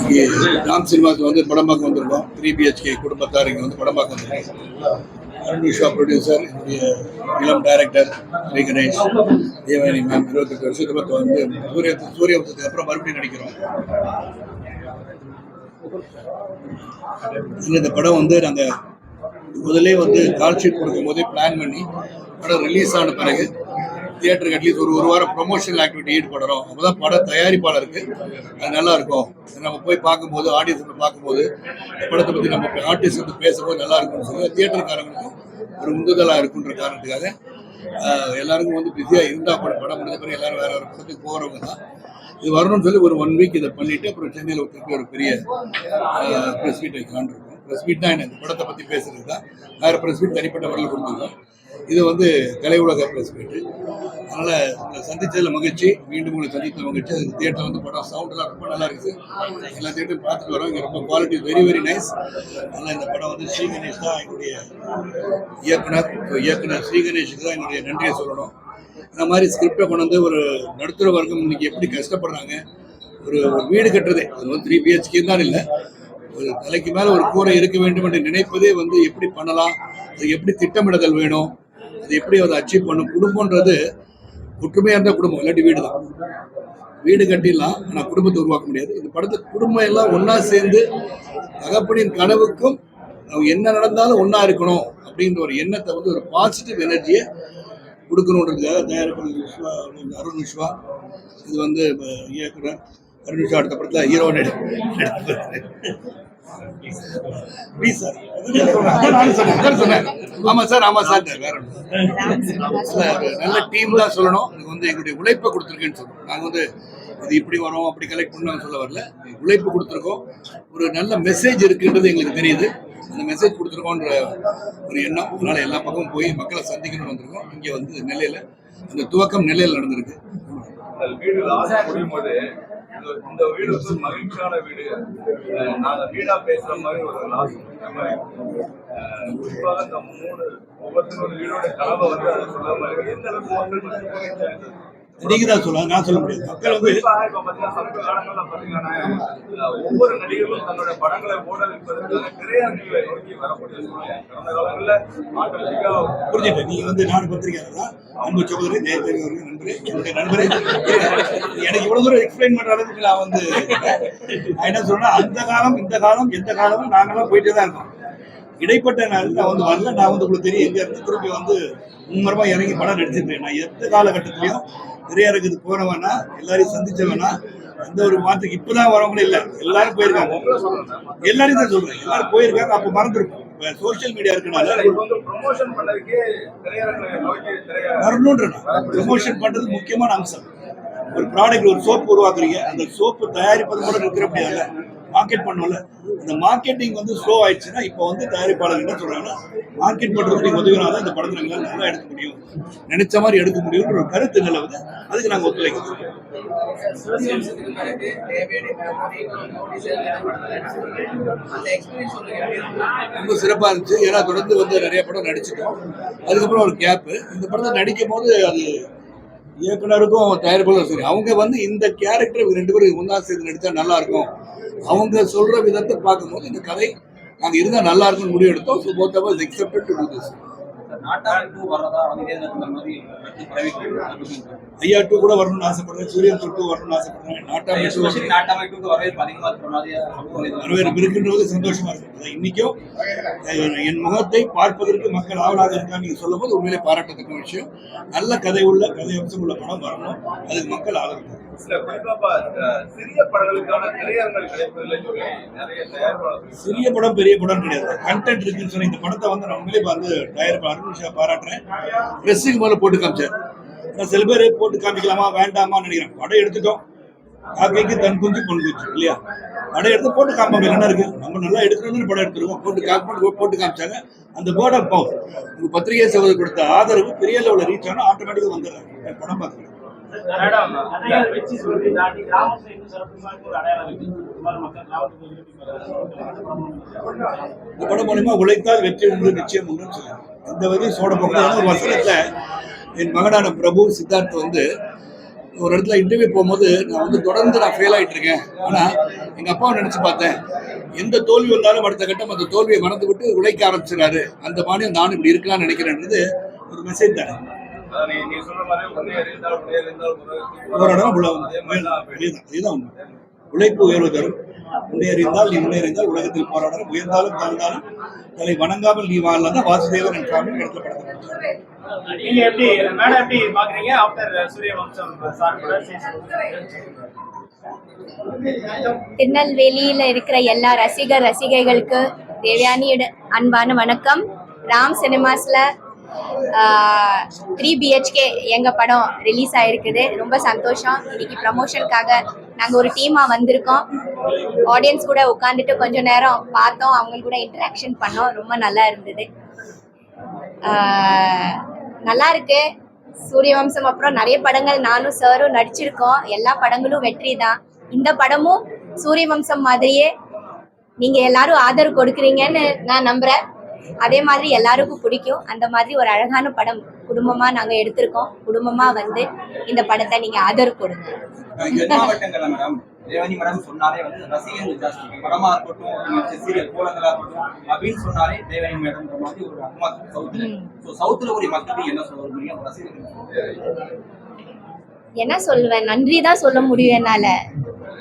இங்கே ராம் சினிமாக்கு வந்து படம் பார்க்க வந்திருக்கோம் த்ரீ பிஹெச்கே குடும்பத்தார் இங்கே வந்து படம் பார்க்க வந்திருக்கோம் அருண் விஸ்வா ப்ரொடியூசர் என்னுடைய இளம் டைரக்டர் ஸ்ரீ கணேஷ் தேவானி மேம் இருபத்தெட்டு வருஷத்துக்கு வந்து சூரிய சூரியவசத்துக்கு அப்புறம் மறுபடியும் நடிக்கிறோம். இந்த படம் வந்து நாங்கள் முதல்ல வந்து கால் ஷீட் கொடுக்கும் போதே பிளான் பண்ணி படம் ரிலீஸ் ஆன பிறகு தியேட்டருக்கு அட்லீஸ்ட் ஒரு ஒரு வாரம் ப்ரொமோஷனல் ஆக்டிவிட்டி ஈடுபடுறோம் அப்பதான் பட தயாரிப்பாளருக்கு அது நல்லா இருக்கும் நம்ம போய் பார்க்கும்போது ஆடியன்ஸ் பார்க்கும்போது படத்தை பற்றி நம்ம ஆர்டிஸ்ட் வந்து பேசும்போது நல்லா இருக்கும்னு சொல்லி தியேட்டருக்காரங்களுக்கு ஒரு உந்துதலாக இருக்குன்ற காரணத்துக்காக எல்லாருக்கும் வந்து பிஸியாக இருந்தால் கூட படம் முடிஞ்ச பிறகு எல்லாரும் வேற வேறு படத்துக்கு போகிறவங்க தான். இது வரணும்னு சொல்லி ஒரு ஒன் வீக் இதை பண்ணிட்டு அப்புறம் சென்னையில் திருப்பி ஒரு பெரிய ப்ரெஸ் மீட் வைக்கலான்னு இருக்கோம். ப்ரெஸ் மீட் தான் எனக்கு படத்தை பற்றி பேசுறது தான். வேறு ப்ரெஸ் மீட் தனிப்பட்ட வரல கொடுத்துருக்கோம். இது வந்து கலை உலக ப்ரெஸ் மீட்டு அதனால் சந்தித்ததில் மகிழ்ச்சி. மீண்டும் உங்களை சந்தித்த மகிழ்ச்சி. அது தியேட்டர் வந்து படம் சவுண்டெலாம் ரொம்ப நல்லா இருக்குது. எல்லா தியேட்டரும் பார்த்துட்டு வரோம். இங்கே ரொம்ப குவாலிட்டி வெரி வெரி நைஸ் அதனால் இந்த படம் வந்து ஸ்ரீ கணேஷ் தான் எங்களுடைய இயக்குனர். இயக்குனர் ஸ்ரீ கணேஷுக்கு தான் என்னுடைய நன்றியை சொல்லணும். இந்த மாதிரி ஸ்கிரிப்டை கொண்டு வந்து ஒரு நடுத்தர வர்க்கம் இன்னைக்கு எப்படி கஷ்டப்படுறாங்க ஒரு ஒரு வீடு கட்டுறதே. அது வந்து த்ரீ பிஹெச்கே தான் இல்லை. ஒரு தலைக்கு மேலே ஒரு கூரை இருக்க வேண்டும் என்று நினைப்பதே வந்து எப்படி பண்ணலாம்? அது எப்படி திட்டமிடுதல் வேணும்? அது எப்படி அதை அச்சீவ் பண்ணும் குடும்பன்றது ஒற்றுமையாக இருந்தால் குடும்பம் இல்லாட்டி வீடு தான். வீடு கட்டிடலாம் ஆனால் குடும்பத்தை உருவாக்க முடியாது. இந்த படத்தை குடும்பம் எல்லாம் ஒன்றா சேர்ந்து தகப்பனின் கனவுக்கும் அவங்க என்ன நடந்தாலும் ஒன்றா இருக்கணும் அப்படின்ற ஒரு எண்ணத்தை வந்து ஒரு பாசிட்டிவ் எனர்ஜியை கொடுக்கணுன்றதுக்காக தயாரிப்பாளர் அருண் விஸ்வா. இது வந்து அஹ், இயக்குனர் அருண் விஸ்வா அடுத்த படத்தில் ஹீரோ ப்ளீஸ் சார் சார் ஆமாம் சார் நல்ல டீம் தான் சொல்லணும். இது வந்து எங்களுடைய உழைப்பை கொடுத்துருக்கேன்னு சொல்லணும். நாங்கள் வந்து இது இப்படி வரோம் அப்படி கலெக்ட் பண்ணோம்னு சொல்ல வரல. உழைப்பு கொடுத்துருக்கோம். ஒரு நல்ல மெசேஜ் இருக்குன்றது எங்களுக்கு தெரியுது. அந்த மெசேஜ் கொடுத்துருக்கோன்ற ஒரு எண்ணம். அதனால எல்லா பக்கமும் போய் மக்களை சந்திக்கணும்னு வந்திருக்கோம். இங்கே வந்து நெல்லையில் அந்த துவக்கம் நெல்லையில் நடந்திருக்கு. இந்த- வீடு வந்து மகிழ்ச்சியான வீடு. நாங்கள் நாங்க வீடா பேசுற மாதிரி ஒரு லாஸ்ட் முடிஞ்ச மாதிரி. குறிப்பாக இந்த மூணு ஒவ்வொருத்தரும் வீடோட கலவை வந்து அதை சொல்ற மாதிரி எந்த அளவுக்கு மக்கள் வந்து நீங்க தான் சொல்லலாம் நான் சொல்ல முடியாது. மக்கள் வந்து ஒவ்வொரு நடிகர்களும் தன்னுடைய படங்களை ஓட வைப்பதற்கான திரையரங்குகளை நோக்கி வரக்கூடிய சூழ்நிலை. கடந்த காலங்கள்ல ஆட்டோமேட்டிக்கா புரிஞ்சுட்டேன் நீங்க வந்து நான் பத்திரிகையாளர் தான். அன்பு சகோதரி ஜெயதேவி அவர்கள் நண்பரே என்னுடைய நண்பரே. எனக்கு இவ்வளவு தூரம் எக்ஸ்பிளைன் பண்ற அளவுக்கு நான் வந்து நான் என்ன சொல்றேன்னா அந்த காலம் இந்த காலம் எந்த காலமும் நாங்களாம் போயிட்டே தான் இருக்கோம். இடைப்பட்ட நான் வந்து வரல. நான் வந்து உங்களுக்கு தெரியும் எங்க இருந்து திருப்பி வந்து மும்மரமா இறங்கி படம் நடிச்சிருக்கேன். நான் எந்த காலகட்டத்திலையும் திரையரங்குக்கு போனவனா எல்லாரையும் சந்திச்சவனா எந்த ஒரு மாற்றுக்கு இப்பதான் வரவங்களும் இல்ல. எல்லாரும் போயிருக்காங்க. எல்லாரையும் தான் சொல்றேன். எல்லாரும் போயிருக்காங்க. அப்ப மறந்துருக்கும் சோசியல் மீடியா இருக்கனால வந்து ப்ரொமோஷன் பண்றது முக்கியமான அம்சம். ஒரு ப்ராடக்ட் ஒரு சோப்பு உருவாக்குறீங்க. அந்த சோப்பு தயாரிப்பது கூட இருக்கிற முடியாதுல்ல மார்க்கெட் பண்ணல இந்த மார்க்கெட்டிங் வந்து ஸ்லோ ஆயிடுச்சுன்னா இப்போ வந்து தயாரிப்பாளர் என்ன சொல்றாங்கன்னா மார்க்கெட் பண்றதுக்கு உதவினா தான் இந்த படத்தை எங்களால் நல்லா எடுக்க முடியும். நினைச்ச மாதிரி எடுக்க முடியும்ன்ற ஒரு கருத்து நிலவுது அதுக்கு நாங்கள் ஒத்துழைக்கிறோம் ரொம்ப சிறப்பாக இருந்துச்சு. ஏன்னா தொடர்ந்து வந்து நிறைய படம் நடிச்சிட்டோம். அதுக்கப்புறம் ஒரு கேப்பு இந்த படத்தை நடிக்கும் போது அது இயக்குனருக்கும் தயாரிப்பாளரும் சரி. அவங்க வந்து இந்த கேரக்டர் இவங்க ரெண்டு பேரும் ஒன்றா சேர்ந்து நடித்தா நல்லா இருக்கும். அவங்க சொல்ற விதத்தை பார்க்கும்போது இந்த கதை நாங்கள் இருந்தால் நல்லா இருக்கும்னு முடிவு எடுத்தோம் so both our accepted to do this ஐயா டூ கூட வரணும்னு ஆசைப்படுறேன். சூரியன் டூ வரணும்னு ஆசைப்படுறேன். நாட்டாமை டூ வரவேற்பு இருக்கின்றது சந்தோஷமா இருக்கு. இன்னைக்கும் என் முகத்தை பார்ப்பதற்கு மக்கள் ஆவலாக இருக்கான்னு நீங்க சொல்லும் போது உண்மையிலே பாராட்டத்தக்க விஷயம். நல்ல கதை உள்ள கதை அம்சம் உள்ள படம் வரணும். அதுக்கு மக்கள் ஆதரவு சிறிய படம் பெரிய படம் கிடையாது. கண்டென்ட் இருக்குன்னு சொன்ன இந்த படத்தை வந்து நான் பார்த்து வந்து அருண் அருண் பாராட்டுறேன். ட்ரெஸ்ஸுக்கு மேலே போட்டு காமிச்சேன் நான் சில பேர் போட்டு காமிக்கலாமா வேண்டாமா நினைக்கிறேன் படம் எடுத்துட்டோம். காக்கைக்கு தன் குஞ்சு பொன் குஞ்சு இல்லையா? படம் எடுத்து போட்டு காமிப்பாங்க. என்ன இருக்கு? நம்ம நல்லா எடுக்கணும்னு படம் எடுத்துருவோம். போட்டு காப்பி போட்டு காமிச்சாங்க. அந்த பேர்ட் ஆஃப் பவர் உங்க பத்திரிகை சகோதரி கொடுத்த ஆதரவு பெரிய லெவலில் ரீச் ஆனால் ஆட்டோமேட்டிக்காக வந்துடுறாங்க. படம் பார்க்குறேன் அடையாளம் வச்சு சொல்லி தாண்டி கிராமத்துல இன்னும் சிறப்பு ஒரு அடையாளம் இருக்கு இந்த படம் மூலமா உழைத்தால் வெற்றி உண்டு நிச்சயம் உண்டுன்னு சொல்லுவாங்க இந்த வகையும் சோட பக்கம் ஒரு வசனத்துல என் மகனான பிரபு சித்தார்த் வந்து ஒரு இடத்துல இன்டர்வியூ போகும்போது நான் வந்து தொடர்ந்து நான் ஃபெயில் ஆகிட்டு இருக்கேன். ஆனால் எங்கள் அப்பாவை நினச்சி பார்த்தேன். எந்த தோல்வி வந்தாலும் அடுத்த கட்டம் அந்த தோல்வியை மறந்து விட்டு உழைக்க ஆரம்பிச்சிடாரு அந்த மாதிரி நானும் இப்படி இருக்கலாம்னு நினைக்கிறேன்றது ஒரு மெசேஜ் தானே இதுதான் உழைப்பு உயர்வு தரும். முன்னேறிந்தால் நீ முன்னேறிந்தால் உலகத்தில் போராடலாம் உயர்ந்தாலும் தாழ்ந்தாலும் தலை வணங்காமல் நீ வாழலாம் வாசுதேவன் என் ஃபேமிலி இடத்துல படத்தை நீங்க எப்படி மேடம் எப்படி பாக்குறீங்க? ஆஃப்டர் சூரிய வம்சம் சார் கூட திருநெல்வேலியில இருக்கிற எல்லா ரசிகர் ரசிகைகளுக்கு தேவயானியோட அன்பான வணக்கம். ராம் சினிமாஸ்ல த்ரீ பிஹெச்கே எங்கள் படம் ரிலீஸ் ஆகிருக்குது ரொம்ப சந்தோஷம். இன்னைக்கு ப்ரமோஷனுக்காக நாங்கள் ஒரு டீமாக வந்திருக்கோம். ஆடியன்ஸ் கூட உட்காந்துட்டு கொஞ்சம் நேரம் பார்த்தோம். அவங்க கூட இன்டராக்ஷன் பண்ணோம். ரொம்ப நல்லா இருந்தது. நல்லா இருக்கு. சூரியவம்சம் அப்புறம் நிறைய படங்கள் நானும் சாரும் நடிச்சிருக்கோம். எல்லா படங்களும் வெற்றி தான். இந்த படமும் சூரியவம்சம் மாதிரியே நீங்கள் எல்லாரும் ஆதரவு கொடுக்குறீங்கன்னு நான் நம்புகிறேன் அதே மாதிரி எல்லாருக்கும் பிடிக்கும். அந்த மாதிரி ஒரு அழகான படம் குடும்பமா நாங்க எடுத்திருக்கோம். குடும்பமா வந்து இந்த படத்தை நீங்க ஆதரவு கொடுங்க. தென் மாவட்டங்கள்ல மேடம் தேவனி மேடம் சொன்னாலே வந்து ரசிகர்கள் ஜாஸ்தி படமா இருக்கட்டும் நீங்க சீரியல் கோலங்களா இருக்கட்டும் அப்படின்னு சொன்னாலே தேவனி மேடம் மாதிரி ஒரு அம்மா சவுத்துல ம். ஸோ சவுத்துல ஒரு மக்களுக்கு என்ன சொல்ல முடியும்? ரசிகர்கள் என்ன சொல்லுவேன்? நன்றி தான் சொல்ல முடியும் என்னால.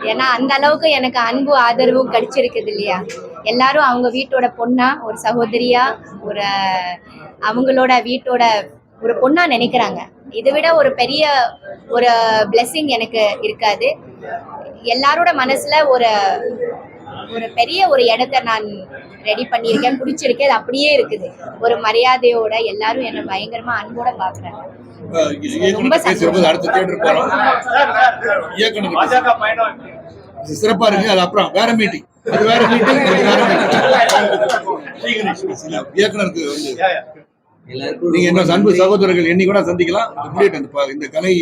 ஏன்னா அந்த அளவுக்கு எனக்கு அன்பு ஆதரவும் கிடைச்சிருக்குது இல்லையா? எல்லாரும் அவங்க வீட்டோட பொண்ணா ஒரு சகோதரியா ஒரு அவங்களோட வீட்டோட ஒரு பொண்ணா நினைக்கிறாங்க. இதை விட ஒரு பெரிய ஒரு பிளெஸ்ஸிங் எனக்கு இருக்காது. எல்லாரோட மனசுல ஒரு ஒரு பெரிய ஒரு இடத்த நான் ரெடி பண்ணியிருக்கேன் பிடிச்சிருக்கேன் அது அப்படியே இருக்குது. ஒரு மரியாதையோட எல்லாரும் என்னை பயங்கரமா அன்போட பாக்குறாங்க அடுத்த தியேட்டர் போறோம். சிறப்பா இருக்கு. அது அப்புறம் வேற மீட்டிங் அது வேற மீட்டிங் வேற மீட்டிங் இயக்குனருக்கு வந்து. நீங்க என்ன அன்பு சகோதரர்கள் என்னைக்கு கூட சந்திக்கலாம். முடியட்டும் இந்த கலை